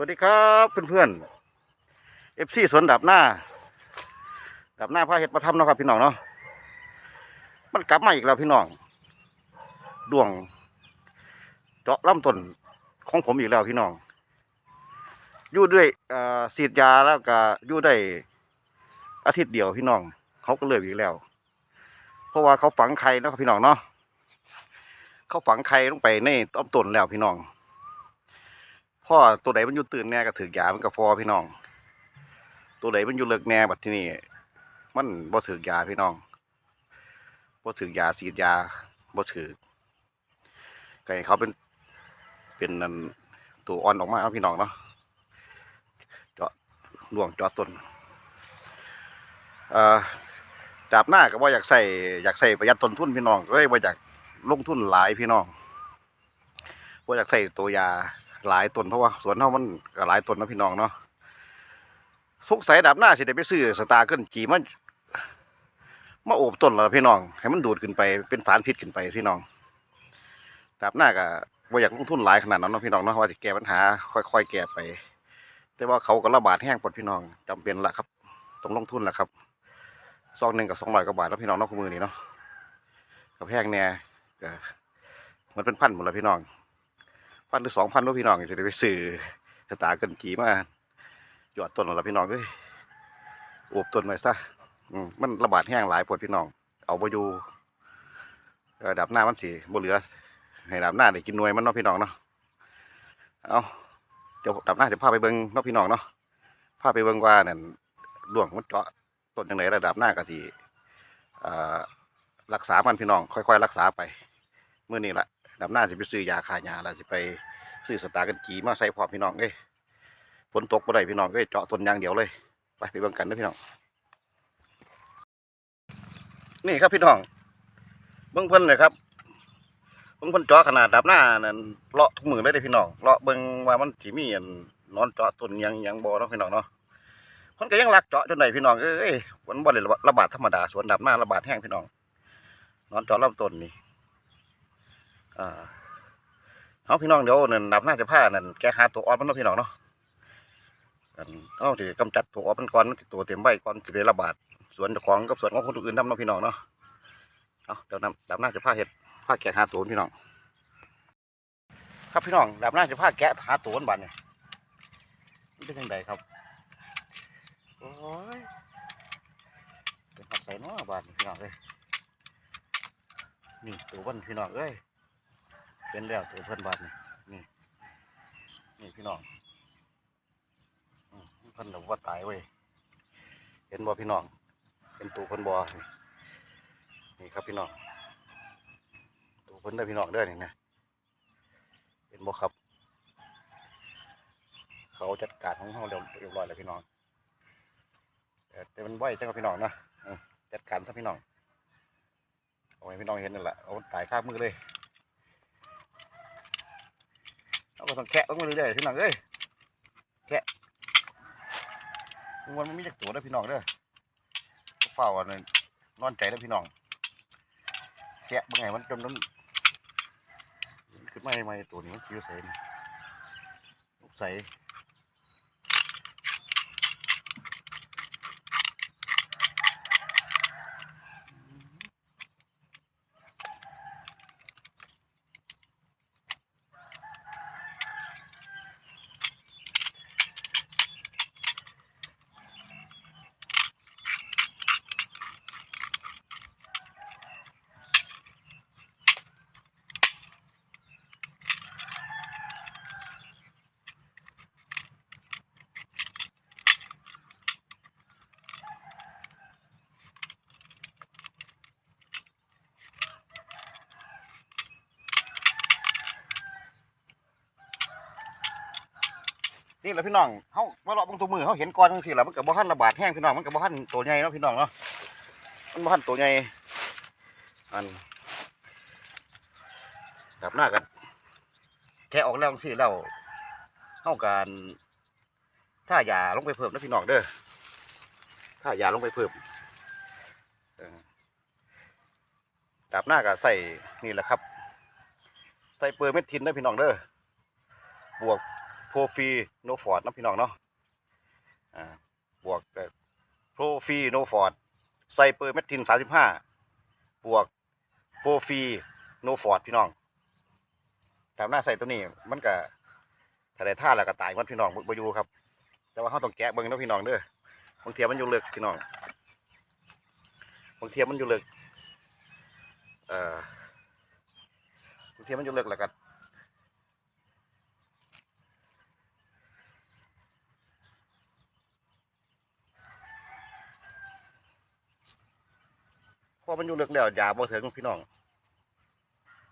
วัสดีครับเพื่อนๆเอฟซีสวนดับหน้า ดับหน้าพาเห็ดมาทำเนาะครับ พี่น้องเนาะมันกลับมาอีกแล้วพี่น้องดวงเจาะลำต้นของผมอีกแล้วพี่น้องอยู่ด้วยเอ่อฉีดยาแล้วก็อยู่ได้อาทิตย์เดียวพี่น้องเขาก็เลิกอีกแล้ว เพราะว่าเขาฝังไข่นะครับพี่น้องเนาะเขาฝังไข่ลงไปในต้นต้นแล้วพี่น้อง พ่อตัวไหนมันอยู่ตื่นแน่ก็ถือยามันก็พอพี่น้อง ตัวไหนมันอยู่เลิกแน่บัดที่นี่มันบ่ถือยาพี่น้องบ่ถือยาฉีดยาบ่ถือก็ให้เขาเป็นเป็นนั่นตัวอ่อนออกมาเอาพี่น้องเนาะเจาะล่วงเจาะต้นเอ่อดาบหน้าก็บ่อยากใส่อยากใส่ประหยัดต้นทุนพี่น้องก็เลยบ่อยากลงทุนหลายพี่น้องบ่อยากใส่ตัวยา หลายต้นเพราะว่าสวนเฮามันก็หลายต้นนะพี่น้องเนาะสงสัยดับหน้าสิได้ไปซื้อสตาร์เกิลจีมันมาโอบต้นแล้วพี่น้อง ให้มันดูดขึ้นไปเป็นสารพิษขึ้นไปพี่น้องดับหน้าก็บ่อยากลงทุนหลายขนาดนั้นเนาะพี่น้องเนาะว่าจะแก้ปัญหาค่อย ๆ แก้ไป แต่ว่าเขาก็ระบาดแห้งปดพี่น้องจำเป็นละครับต้องลงทุนละครับซองหนึ่งกับสองร้อยกว่าบาทแล้วพี่น้องนาะคู่มือนี้เนาะกับแพงแน่ก็มันเป็นพันหมดแล้วพี่น้อง พันหรือสองพันลูกพี่น้องจะได้ไปซื้อสตาเกินจีมาหยอดต้นแล้วพี่น้องเอ้ยอวบต้นไว้ซะมันระบาดแห้งหลายปวดพี่น้อง เอาไปอยู่ดับหน้ามันสีบ่เหลือ ให้ดับหน้าได้กินนวยมันเนาะพี่น้องเนาะเอาเดี๋ยวดับหน้าจะพาไปเบิ่งเนาะพี่น้องเนาะพาไปเบิ่งว่านั่นดวงมันเจาะต้นยังไงระดับหน้ากะทีรักษามันพี่น้อง ค่อย ๆ รักษาไปเมื่อนี้แหละ ดับหน้าจะไปซื้อยาขายยาแล้วจะไปซื้อสตาร์กันจีมาใส่พร้อมพี่น้องเอ้ยฝนตกบ่ได้พี่น้องเอ้ยเจาะต้นยางเดียวเลย ไปไปเบิ่งกันนะพี่น้อง นี่ครับพี่น้องเบิ่งเพิ่นเลยครับเบิ่งเพิ่นเจาะขนาดดับหน้านั่นเลาะทุกมือเลยเด้พี่น้องเลาะเบิ่งว่ามันสิมีอันนอนเจาะต้นยังยังบ่เนาะพี่น้องเนาะเพิ่นก็ยังรักเจาะจนได้พี่น้องเอ้ยมันบ่ได้ระบาดธรรมดาสวนดับหน้าระบาดแห้งพี่น้องนอนเจาะลำต้นนี่ เอาพี่น้องเดี๋ยวนั่นนับหน้าจะผ้านั่นแกหาตัวอ่อนมันเนาะพี่น้องเนาะอันเอาสิกำจัดตัวอ่อนมันก่อนมันตัวเต็มใบก่อนสิได้ระบาดสวนจของกับสวนของคนอื่นนำเนาะพี่น้องเนาะเอาเดี๋ยวนับดับหน้าจะผ้าเห็ดผ้าแกะหาตัวพี่น้อง ครับพี่น้องดับหน้าจะผ้าแกะหาตัวมันบาดเนี่ยมันเป็นยังไงครับโอ้ยเป็นขับใส่เนาะบานพี่น้องเลยนี่ตัวมันพี่น้องเอ้ย เป็นแล้วตัวเพื่อนบ้านนี่นี่นี่พี่น้องเพิ่นเราว่าตายเว้ยเห็นบ่พี่น้อง เป็นตัวเพิ่นบ่นี่นี่ครับพี่น้องตัวเพิ่นได้พี่น้องด้อนี่นะเห็นบ่ครับ เขาจัดการของเขาเรียบเรียบร้อยแล้วพี่น้องแต่มันไหวจังกับพี่น้องนะจัดการซะพี่น้องเอาให้พี่น้องเห็นนั่นแหละเอาตายข้ามือเลย เราก็ต้องแคะลงมาเรื่อยๆพี่น้องเอ้ยแคะมันมันมีจากตัวเด้พี่น้องเด้อเฝ้าอันนั้นนอนใจเด้พี่น้องแคะเมื่อไงมันจนมันขึ้นมาใหม่ตัวนี้มันคิวใส่ลูกใส่ นี่แหละพี่น้องเขาว่าเราะบางตัวมือเขาเห็นก้อนจังซี่แหละมันกับบ่ทันระบาดแห้งพี่น้องมันกับบ่ทันตัวใหญ่เนาะพี่น้องเนาะมันบ่ทันตัวใหญ่อันแบบหน้ากันแค่ออกแล้วจังซี่แล้วเข้าการถ้ายาลงไปเพิ่มนะพี่น้องเด้อถ้ายาลงไปเพิ่มดับหน้าก็ใส่นี่แหละครับ ใส่เปลือเม็ดทินนะพี่น้องเด้อบวก โปรฟีโนฟอร์ดนะพี่น้องเนาะอ่าบวกโปรฟีโนฟอร์ดไซเปอร์เมทินสามสิบห้าบวกโปรฟีโนฟอร์ดพี่น้องแต่หน้าใส่ตัวนี้มันก็ถ้าได้ท่าแล้วก็ตายหมันพี่น้องบอยู่ครับ แต่ว่าเขาต้องแกะเบิ่งนาะพี่น้องเด้อบางเทียมันอยู่เลึกพี่น้องบางเทียมันอยู่เลึกเอ่อบางเทียมันอยู่เลึกแล้วก็ พอมันอยู่เลือกแล้วอย่าบ่ถึงพี่น้อง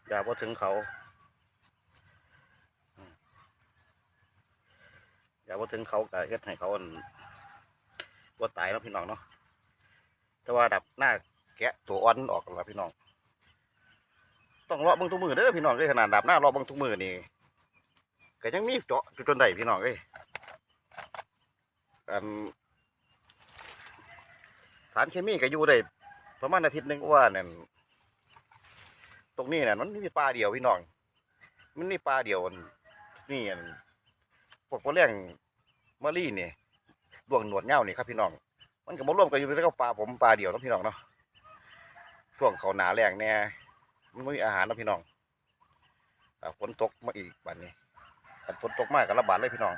อย่าบ่ถึงเขาอืมาบ่ถึงเขาก็เฮ็ดให้เขาอั่นบ่ตายเนาะพี่น้องเนาะแต่ว่าดับหน้าแกะตัวอ่อนออกแล้วพี่น้อง ต้องรอเบิ่งทุกมือเด้อพี่น้องเอ้ยขนาดดับหน้ารอเบิ่งทุกมือนี่ก็ยังมีเจาะจนได้พี่น้องเอ้ยอันสารเคมีก็อยู่ได้ ประมาณอาทิตย์หนึ่งว่าเนี่ยตรงนี้เนี่ยมันมีปลาเดียวพี่น้อง มันมีปลาเดียวอันนี่อันพวกปลาเลี้ยงมะลี่นี่ดวงหนวดเง่านี่ครับพี่น้อง มันก็บ่ร่วมกันอยู่แล้วก็ปลาผมปลาเดียวนะพี่น้องเนาะช่วงเขาหนาแรงแน่มันไม่มีอาหารนะพี่น้องฝนตกมาอีกบัดนี้อันฝนตกมากก็ระบาดเลยพี่น้อง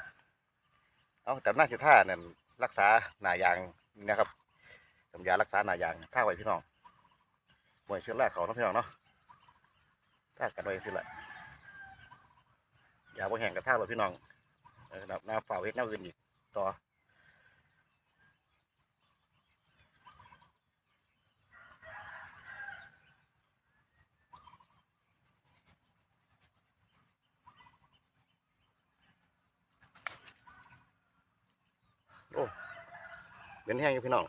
เอาแต่หน้าจะท่าเนี่ยรักษาหนายางนะครับ ทำยารักษาหนายางท่าไว้พี่น้องมวยเชื้อราเขาเนาะพี่น้องเนาะท่ากันไว้สิละยาบ่แห้งกับท่าไว้พี่น้องหน้าฝ่าเฮ็ดหน้าอื่นอีกต่อโอ้เป็นแห้งอยู่พี่น้อง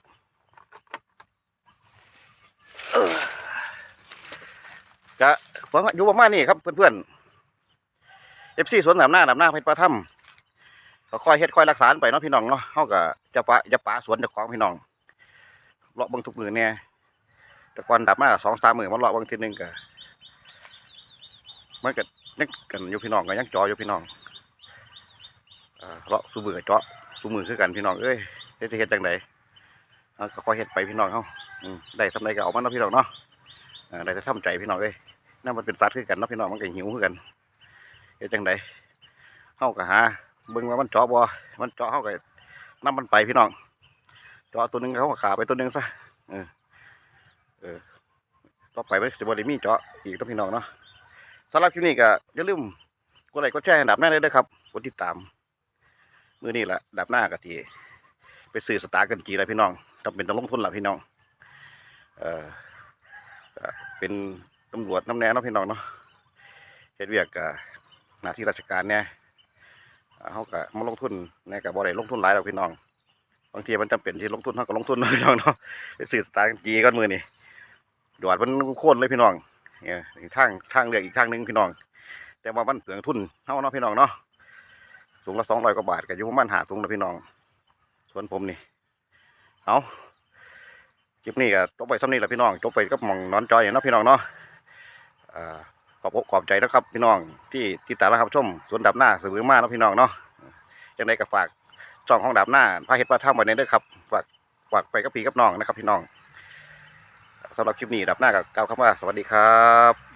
จะฟังอยู่ประมาณนี้ครับเพื่อนๆเอฟซีสวนดำหน้าดำหน้าเพชรปลาถ้ำก็คอยเฮ็ดคอยรักษาไปเนาะพี่น้องเนาะเฮาก็จะปะจะปาสวนจะของพี่น้องเลาะบิ่งทุกมือเนี่ยแต่ก่อนดับมาสองสามมือมาเลาะบิ่งทีหนึงก็มันก็ยังกันอยู่พี่น้องก็ยังจออยู่พี่น้องอ่าเลาะสูมือก็เจาะสูมือคือกันพี่น้องเอ้ยเฮ็ดสิเฮ็ดจังไดก็คอยเฮ็ดไปพี่น้องเฮาได้สำใดก็เอามันเนาะพี่น้องเนาะได้จะทำใจพี่น้องเอ้ย นั่นมันเป็นสัตว์คือกันเนาะพี่น้องมันก็หิวคือกันเฮ็ดจังไดเฮาก็หาเบิ่งว่ามันเจาะบ่มันเจาะเฮาก็นำมันไปพี่น้องเจาะตัวหนึงเขาก็ขาไปตัวหนึงซะเออเออต่อไปมันสิบ่ได้มีเจาะอีกเนาะพี่น้องเนาะสำหรับคลิปนี้ก็อย่าลืมกดไลค์กดแชร์ให้ดับหน้าเลยเด้ครับกดติดตามมื้อนี้ล่ะดับหน้าก็ที่ไปซื้อสตาร์กันจีแล้วพี่น้องจำเป็นต้องลงทุนล่ะพี่น้องเออเป็น ตำรวจน้ำแน่เนาะพี่น้องเนาะเฮ็ดเวียกกับหน้าที่ราชการเนี่ยเขาก็มาลงทุนในกับบ่ได้ลงทุนหลายหรอกพี่น้องบางทีมันจำเป็นที่ลงทุนเขาก็ลงทุนน้องเนาะไปซื้อสตาร์ทจีก้อนมือนี่ดอดมันโค่นเลยพี่น้องเนี่ยทางทางเลือกอีกทางหนึงพี่น้อง แต่ว่ามันเปลืองทุนเท่าเนาะพี่น้องเนาะสูงละสองร้อยกว่าบาทก็อยู่ประมาณหาสูงนะพี่น้องส่วนผมนี่เอาคลิปนี้ก็จบไปซ้ำนี้แหละพี่น้องจบไปกับมองนอนจอยเนาะพี่น้องเนาะ ขอบอกขอบใจนะครับพี่น้องที่ติดตามรับชมสวนดับหน้าสมอมากนะพี่น้องเนาะยังไงก็ฝากจองของดับหน้าพาเห็ดพาทำไว้ในด้อครับฝากฝากไปกับพี่กับน้องนะครับพี่น้องสำหรับคลิปนี้ดับหน้ากับกล่าวคำว่าสวัสดีครับ